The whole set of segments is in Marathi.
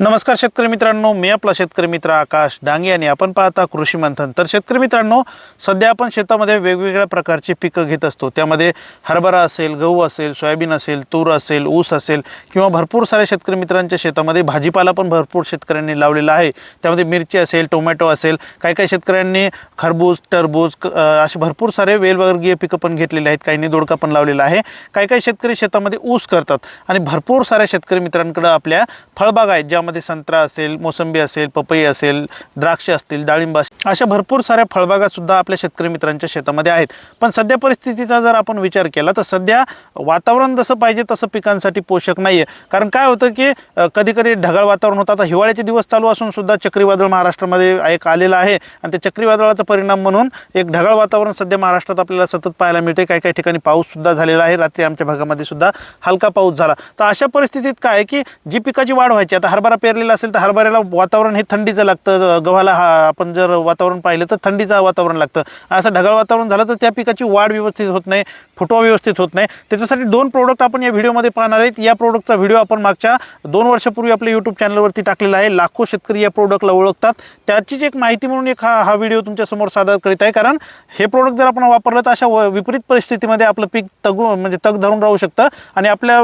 नमस्कार शेतकरी मित्रांनो मी आपला शेतकरी मित्र आकाश डांगे आणि आपण पाहता कृषी मंथन. तर शेतकरी मित्रांनो सध्या आपण शेतामध्ये वेगवेगळ्या प्रकारची पिकं घेत असतो. त्यामध्ये हरभरा असेल गहू असेल सोयाबीन असेल तूर असेल ऊस असेल किंवा भरपूर साऱ्या शेतकरी मित्रांच्या शेतामध्ये भाजीपाला पण भरपूर शेतकऱ्यांनी लावलेला आहे. त्यामध्ये मिरची असेल टोमॅटो असेल काही काही शेतकऱ्यांनी खरबूज टरबूज असे भरपूर सारे वेलवर्गीय पिकं पण घेतलेले आहेत. काहींनी दोडका पण लावलेला आहे. काही काही शेतकरी शेतामध्ये ऊस करतात आणि भरपूर साऱ्या शेतकरी मित्रांकडं आपल्या फळबाग आहेत ज्या त्यामध्ये संत्रा असेल मोसंबी असेल पपई असेल द्राक्ष असतील डाळिंब असतील अशा भरपूर साऱ्या फळबागासुद्धा आपल्या शेतकरी मित्रांच्या शेतामध्ये आहेत. पण सध्या परिस्थितीचा जर आपण विचार केला तर सध्या वातावरण जसं पाहिजे तसं पिकांसाठी पोषक नाही आहे कारण काय होतं की कधी कधी ढगाळ वातावरण होतं. आता हिवाळ्याचे दिवस चालू असून सुद्धा चक्रीवादळ महाराष्ट्रामध्ये एक आलेलं आहे. आणि त्या चक्रीवादळाचा परिणाम म्हणून एक ढगाळ वातावरण सध्या महाराष्ट्रात आपल्याला सतत पाहायला मिळते काही काही ठिकाणी पाऊससुद्धा झालेला आहे. रात्री आमच्या भागामध्ये सुद्धा हलका पाऊस झाला. तर अशा परिस्थितीत काय आहे की जी पिकाची वाढ व्हायची आता हरभरा पेरलेला असेल तर हरभऱ्याला वातावरण हे थंडीचं लागतं. गव्हाला हा आपण जर वातावरण पाहिलं तर थंडीचं वातावरण लागतं. असं ढगाळ वातावरण झालं तर त्या पिकाची वाढ व्यवस्थित होत नाही. फुटवा व्यवस्थित होत नाही. त्याच्यासाठी दोन प्रोडक्ट आपण या व्हिडिओमध्ये पाहणार आहेत. या प्रोडक्टचा व्हिडिओ आपण मागच्या दोन वर्षापूर्वी आपल्या यूट्यूब चॅनलवरती टाकलेला आहे. लाखो शेतकरी या प्रोडक्टला ओळखतात. त्याचीच एक माहिती म्हणून एक हा हा व्हिडिओ तुमच्यासमोर सादर करीत आहे. कारण हे प्रोडक्ट जर आपण वापरलं तर अशा व- विपरीत परिस्थितीमध्ये आपलं पीक तगू म्हणजे तग धरून राहू शकतं आणि आपल्या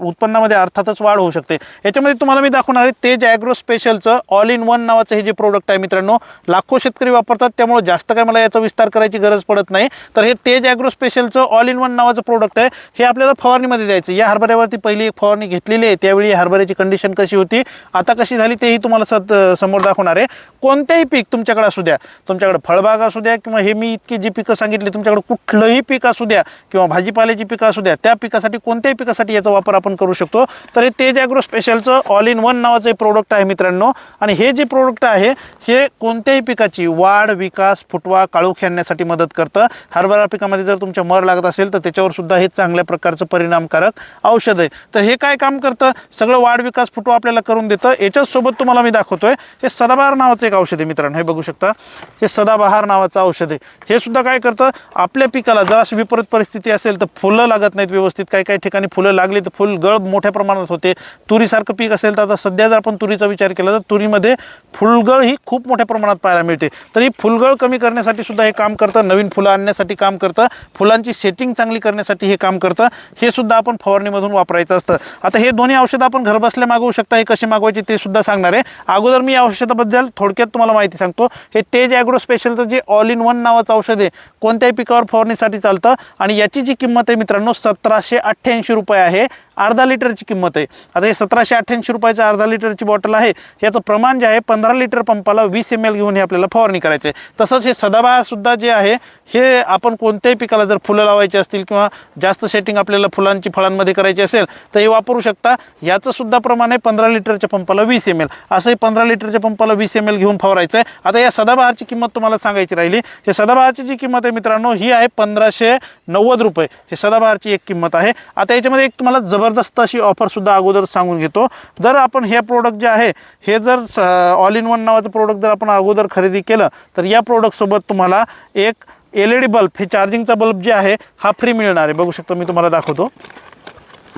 उत्पन्नामध्ये अर्थातच वाढ होऊ शकते. याच्यामध्ये तुम्हाला मी दाखवणार आहे तेज ॲग्रो स्पेशलचं ऑल इन वन नावाचं हे जे प्रोडक्ट आहे मित्रांनो लाखो शेतकरी वापरतात. त्यामुळे जास्त काय मला याचा विस्तार करायची गरज पडत नाही. तर हे तेज ॲग्रो स्पेशलचं ऑल इन वन नावाचं प्रोडक्ट आहे. हे आपल्याला फवारणीमध्ये द्यायचं. या हरभऱ्यावरती पहिली एक फवारणी घेतलेली आहे. त्यावेळी हरभऱ्याची कंडिशन कशी होती? आता कशी झाली तेही तुम्हाला सत समोर दाखवणार आहे. कोणत्याही पीक तुमच्याकडे असू द्या तुमच्याकडे फळबाग असू द्या किंवा हे मी इतकी जी पिकं सांगितली तुमच्याकडे कुठलंही पीक असू द्या किंवा भाजीपाल्याची पिकं असू द्या त्या पिकासाठी कोणत्याही पिकासाठी याचा वापर आपण करू शकतो. तर हे तेज ॲग्रो स्पेशलचं ऑल इन वन नावाचं हे प्रोडक्ट आहे मित्रांनो. आणि हे जे प्रोडक्ट आहे हे कोणत्याही पिकाची वाढ विकास फुटवा काळू खेळण्यासाठी मदत करतं. हरभरा पिकामध्ये जर तुमच्या मर लागत असेल तर त्याच्यावर सुद्धा हे चांगल्या प्रकारचं परिणामकारक औषध आहे. तर हे काय काम करतं? सगळं वाढ विकास फोटो आपल्याला करून देतं. याच्याचसोबत तुम्हाला मी दाखवतोय हे सदाबहार नावाचं एक औषध आहे मित्रांनो. हे बघू शकता. हे सदाबहार नावाचं औषध आहे. हे सुद्धा काय करतं? आपल्या पिकाला जर अशी विपरीत परिस्थिती असेल तर फुलं लागत नाहीत व्यवस्थित. काही काही ठिकाणी फुलं लागली तर फुल गळ मोठ्या प्रमाणात होते. तुरीसारखं पीक असेल तर आता सध्या जर आपण तुरीचा विचार केला तर तुरीमध्ये फुलगळ ही खूप मोठ्या प्रमाणात पाहायला मिळते. तर ही फुलगळ कमी करण्यासाठी सुद्धा हे काम करतं. नवीन फुलं आणण्यासाठी काम करतं. फुलांची सेटिंग चांगली करण्यासाठी हे काम करतं हे सुद्धा आपण फवारणीमधून वापरायचं असतं. आता हे दोन्ही औषधं आपण घरबसल्या मागवू शकता हे कशी मागवायची ते सुद्धा सांगणार आहे. अगोदर मी या औषधाबद्दल थोडक्यात तुम्हाला माहिती सांगतो. हे तेज ॲग्रो स्पेशलचं जे ऑल इन वन नावाचं औषध आहे कोणत्याही पिकावर फवारणीसाठी चालतं आणि याची जी किंमत आहे मित्रांनो सतराशे अठ्ठ्याऐंशी रुपये आहे. अर्धा लिटरची किंमत आहे. आता हे सतराशे अठ्ठ्याऐंशी रुपयाचं अर्धा लिटरची बॉटल आहे. याचं प्रमाण जे आहे पंधरा लिटर पंपाला वीस एम एल घेऊन हे आपल्याला फवारणी करायची आहे. तसंच हे सदाबहारसुद्धा जे आहे हे आपण कोणत्याही पिकाला जर फुलं लावायची असतील किंवा जास्त सेटिंग आपल्याला फुलांची फळांमध्ये करायची असेल तर हे वापरू शकता. याचं सुद्धा प्रमाण आहे पंधरा लिटरच्या पंपाला वीस एम एल असं हे पंधरा लिटरच्या पंपाला वीस एम एल घेऊन फवारायचं आहे. आता या सदाबहारची किंमत तुम्हाला सांगायची राहिली. हे सदाबहारची जी किंमत आहे मित्रांनो ही आहे पंधराशे नव्वद रुपये. हे सदाबहारची एक किंमत आहे. आता याच्यामध्ये एक तुम्हाला जबरदस्त अशी ऑफरसुद्धा अगोदर सांगून घेतो. जर आपण हे प्रोडक्ट जे आहे हे जर ऑल इन वन नावाचं प्रोडक्ट जर आपण अगोदर खरेदी केलं तर या प्रोडक्टसोबत तुम्हाला एक एल ई डी बल्ब हे चार्जिंगचा बल्ब जे आहे हा फ्री मिळणार आहे. बघू शकतो मी तुम्हाला दाखवतो.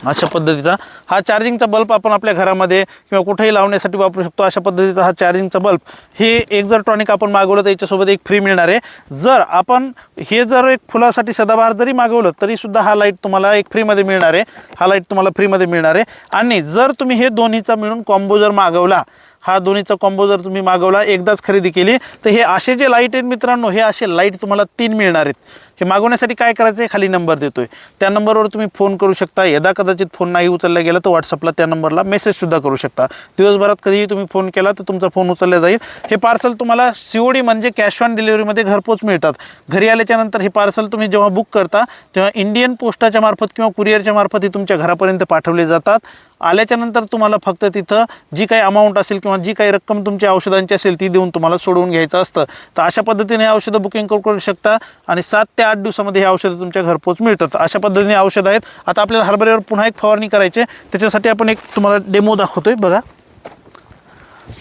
अशा पद्धतीचा. हा चार्जिंगचा बल्ब आपण आपल्या घरामध्ये किंवा कुठेही लावण्यासाठी वापरू शकतो. अशा पद्धतीचा हा चार्जिंगचा बल्ब हे एक जर टॉनिक आपण मागवलं तर याच्यासोबत एक फ्री मिळणार आहे. जर आपण हे जर एक फुलासाठी सदाबहार जरी मागवलं तरीसुद्धा हा लाइट तुम्हाला एक फ्रीमध्ये मिळणार आहे. हा लाइट तुम्हाला फ्रीमध्ये मिळणार आहे. आणि जर तुम्ही हे दोन्हीचा मिळून कॉम्बो जर मागवला हा दोन्हीचा कॉम्बो जर तुम्ही मागवला एकदाच खरेदी केली तर हे असे जे लाइट आहेत मित्रांनो हे असे लाइट तुम्हाला तीन मिळणार आहेत. हे मागवण्यासाठी काय करायचं आहे? खाली नंबर देतो आहे त्या नंबरवर तुम्ही फोन करू शकता. यदा कदाचित फोन नाही उचलला गेला तर व्हॉट्सअपला त्या नंबरला मेसेजसुद्धा करू शकता. दिवसभरात कधीही तुम्ही फोन केला तर तुमचा फोन उचलला जाईल. हे पार्सल तुम्हाला सी ओ डी म्हणजे कॅश ऑन डिलिव्हरीमध्ये घरपोच मिळतात. घरी आल्याच्यानंतर हे पार्सल तुम्ही जेव्हा बुक करता तेव्हा इंडियन पोस्टाच्या मार्फत किंवा कुरिअरच्या मार्फत हे तुमच्या घरापर्यंत पाठवले जातात. आल्याच्यानंतर तुम्हाला फक्त तिथं जी काही अमाऊंट असेल किंवा जी काही रक्कम तुमच्या औषधांची असेल ती देऊन तुम्हाला सोडवून घ्यायचं असतं. तर अशा पद्धतीने औषधं बुकिंग करू करू शकता. आणि सात ते आठ दिवसामध्ये हे औषधं तुमच्या घरपोच मिळतात. अशा पद्धतीने औषधं आहेत. आता आपल्याला हरभऱ्यावर पुन्हा एक फवारणी करायची आहे. त्याच्यासाठी आपण एक तुम्हाला डेमो दाखवतोय. बघा.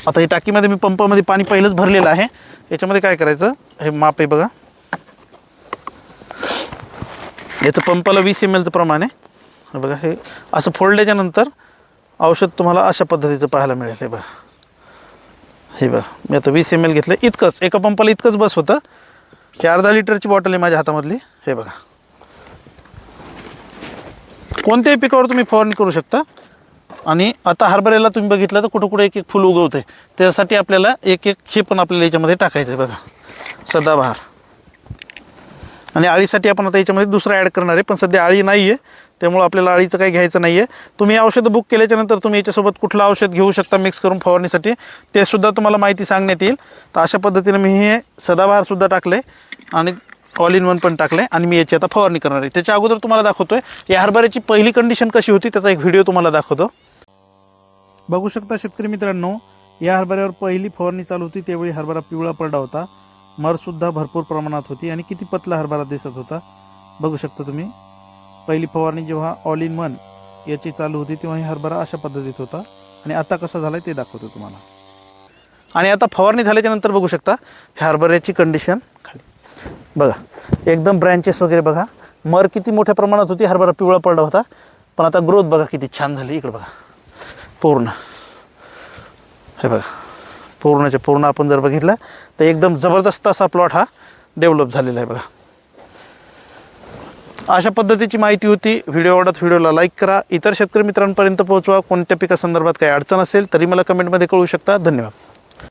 आता हे टाकीमध्ये मी पंपामध्ये पाणी पहिलंच भरलेलं आहे. याच्यामध्ये काय करायचं? हे माप आहे बघा. याचं पंपाला वीस एम एलचं प्रमाण आहे. बघा हे असं फोडल्याच्या नंतर औषध तुम्हाला अशा पद्धतीचं पाहायला मिळेल. हे बघा. हे बघा. मी आता वीस एम एल घेतलं. इतकंच. एका पंपाला इतकंच बस होतं. ही अर्धा लिटरची बॉटल आहे माझ्या हातामधली. हे बघा. कोणत्याही पिकावर तुम्ही फवारणी करू शकता. आणि आता हरभऱ्याला तुम्ही बघितलं तर कुठं कुठं एक एक फुल उगवते त्यासाठी आपल्याला एक एक हे पण आपल्याला याच्यामध्ये टाकायचं आहे बघा. सदाबहार. आणि आळीसाठी आपण आता याच्यामध्ये दुसरं ॲड करणार आहे पण सध्या आळी नाही आहे त्यामुळं आपल्याला अळीचं काही घ्यायचं नाही आहे तुम्ही औषधं बुक केल्याच्यानंतर तुम्ही याच्यासोबत कुठलं औषध घेऊ शकता मिक्स करून फवारणीसाठी ते सुद्धा तुम्हाला माहिती सांगण्यात येईल. तर अशा पद्धतीने मी हे सदाबहारसुद्धा टाकले आणि ऑल इन वन पण टाकले आणि मी याची आता फवारणी करणार आहे. त्याच्या अगोदर तुम्हाला दाखवतो आहे या हरभऱ्याची पहिली कंडिशन कशी होती त्याचा एक व्हिडिओ तुम्हाला दाखवतो. बघू शकता शेतकरी मित्रांनो या हरभऱ्यावर पहिली फवारणी चालू होती त्यावेळी हरभरा पिवळा पडला होता. मरसुद्धा भरपूर प्रमाणात होती आणि किती पतला हरभरा दिसत होता बघू शकता तुम्ही. पहिली फवारणी जेव्हा ऑल इन वन याची चालू होती तेव्हा ही हरभरा अशा पद्धतीत होता. आणि आता कसा झाला ते दाखवतो तुम्हाला. आणि आता फवारणी झाल्याच्यानंतर बघू शकता ह्या हरभऱ्याची कंडिशन खाली. बघा एकदम ब्रँचेस वगैरे बघा. मर किती मोठ्या प्रमाणात होती हरभरा पिवळा पडला होता. पण आता ग्रोथ बघा किती छान झाली इकडे बघा. पूर्ण. हे बघा पूर्णच्या पूर्ण आपण जर बघितलं तर एकदम जबरदस्त असा प्लॉट हा डेव्हलप झालेला आहे बघा. अशा पद्धतीची माहिती होती. व्हिडिओ आवडत व्हिडिओला लाईक करा. इतर शेतकरी मित्रांपर्यंत पोहोचवा. कोणत्या पिकासंदर्भात काही अडचण असेल तरी मला कमेंटमध्ये कळू शकता. धन्यवाद.